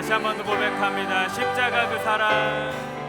다시 한 번 고백합니다. 십자가 그 사랑.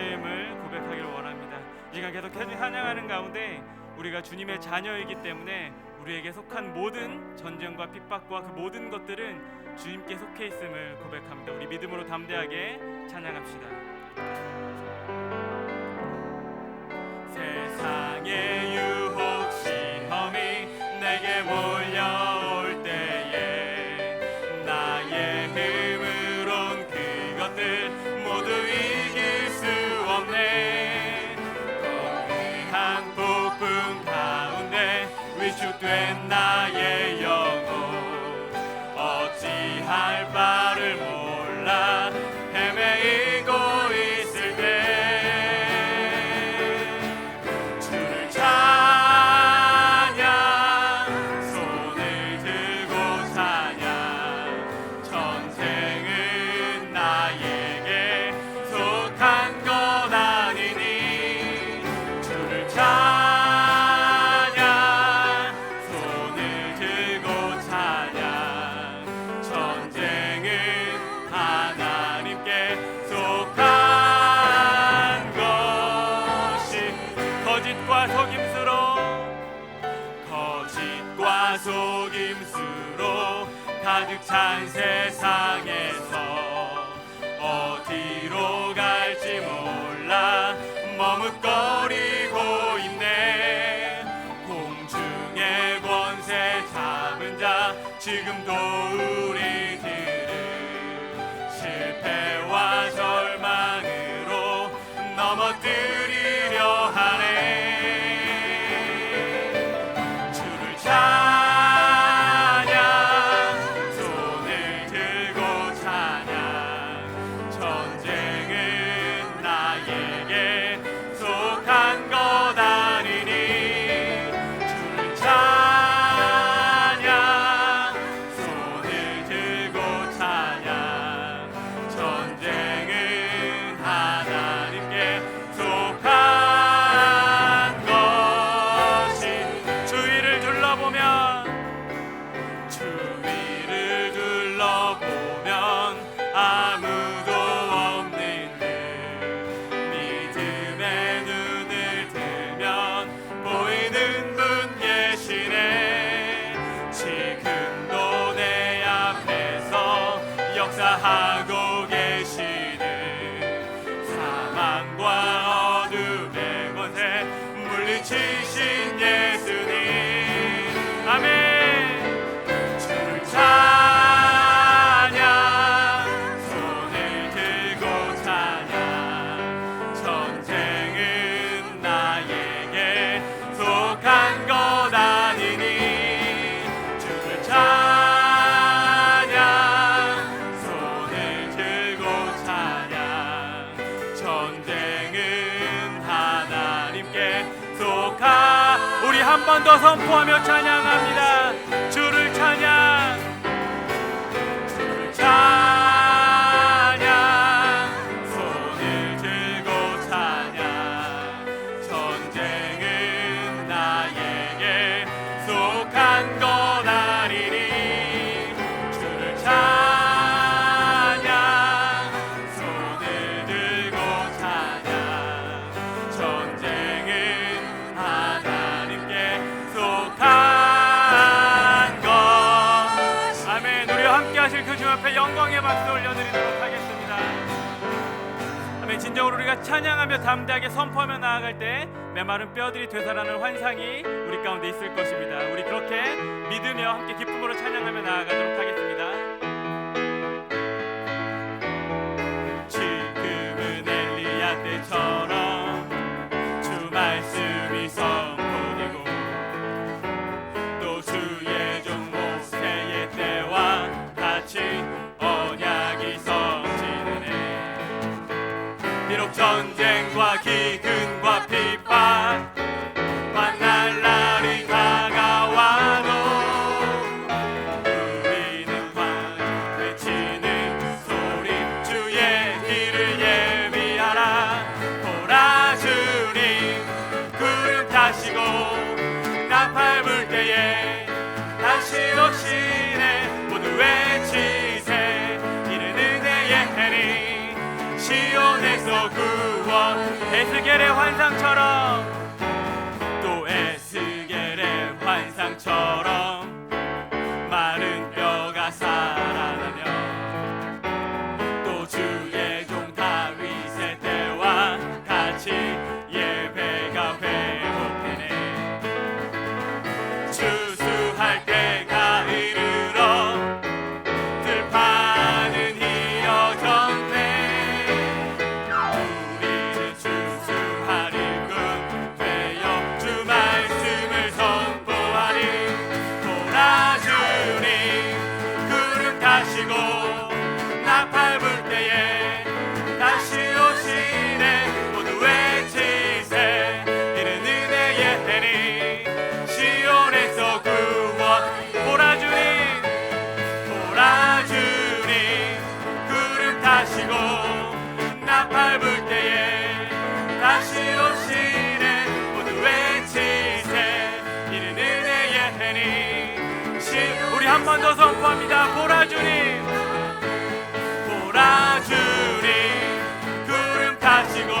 주님을 고백하길 원합니다. 이간 계속해서 찬양하는 가운데 우리가 주님의 자녀이기 때문에 우리에게 속한 모든 전쟁과 핍박과 그 모든 것들은 주님께 속해 있음을 고백합니다. 우리 믿음으로 담대하게 찬양합시다. 한 번 더 선포하며 찬양합니다. 우리가 찬양하며 담대하게 선포하며 나아갈 때 메마른 뼈들이 되살아나는 환상이 우리 가운데 있을 것입니다. 우리 그렇게 믿으며 함께 기쁨으로 찬양하며 나아가도록 하겠습니다. 에스겔의 환상처럼. 또 에스겔의 환상처럼 우리 한번더 선포합니다. 보라주니 보라주니 구름 타시고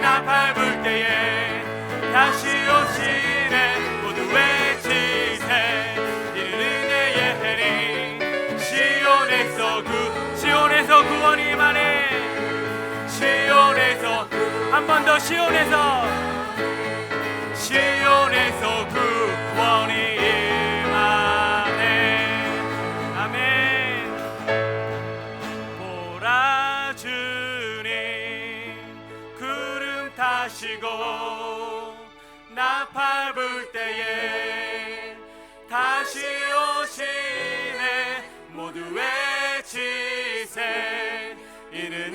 나팔 불 때에 다시 오시네. 모두 외치세. 은혜의 해니 시온에서 구 시온에서 구원이 임하네. 시온에서 한 번 더 시온에서. 시온에서 구 타시고 나팔 불 때에 다시 오시네. 모두 외치세 이는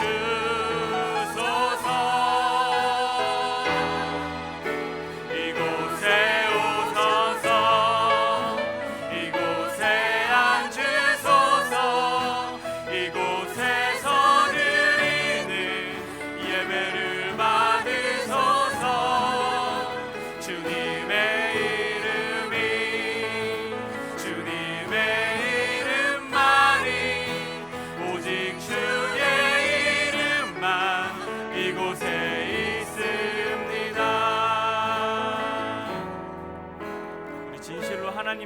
임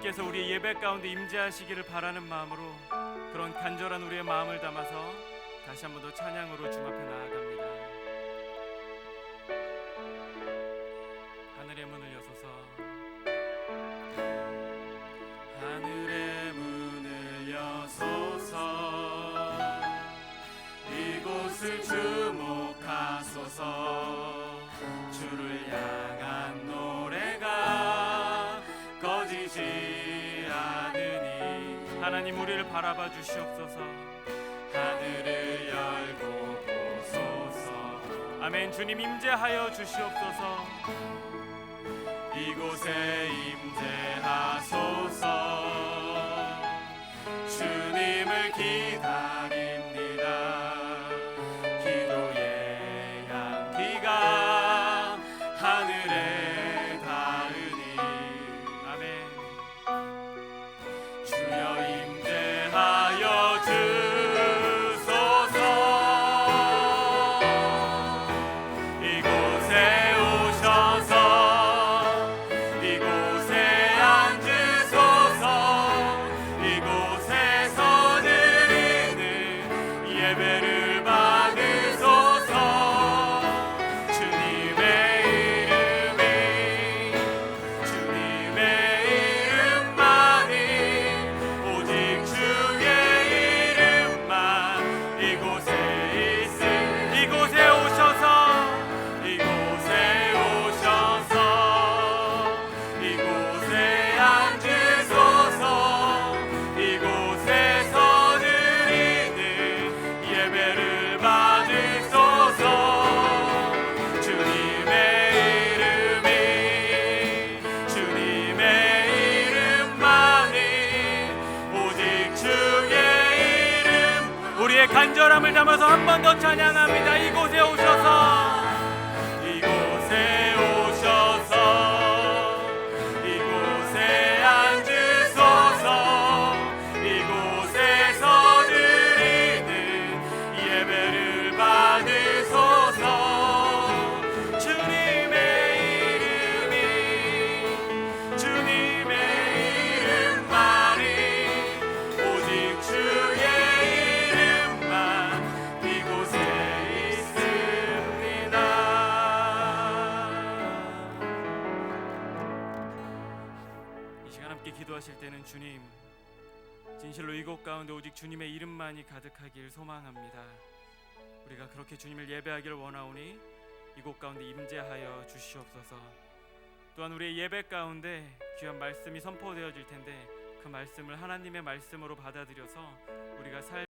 진실로 하나님께서 우리 예배 가운데 임재하시기를 바라는 마음으로 그런 간절한 우리의 마음을 담아서 다시 한 번 더 찬양으로 주 앞에 나아갑니다. 하늘의 문을 여소서. 하늘의 문을 여소서. 이곳을 주목하소서. 주를 향 우리를 바라봐 주시옵소서. 하늘을 열고 보소서. 아멘. 주님 임재하여 주시옵소서. 이곳에 임재하소서. 주님을 기다립니다 간절함을 담아서 한 번 더 찬양합니다. 이곳에 오셔서. 진실로 이곳 가운데 오직 주님의 이름만이 가득하길 소망합니다. 우리가 그렇게 주님을 예배하기를 원하오니 이곳 가운데 임재하여 주시옵소서. 또한 우리의 예배 가운데 귀한 말씀이 선포되어질 텐데 그 말씀을 하나님의 말씀으로 받아들여서 우리가 살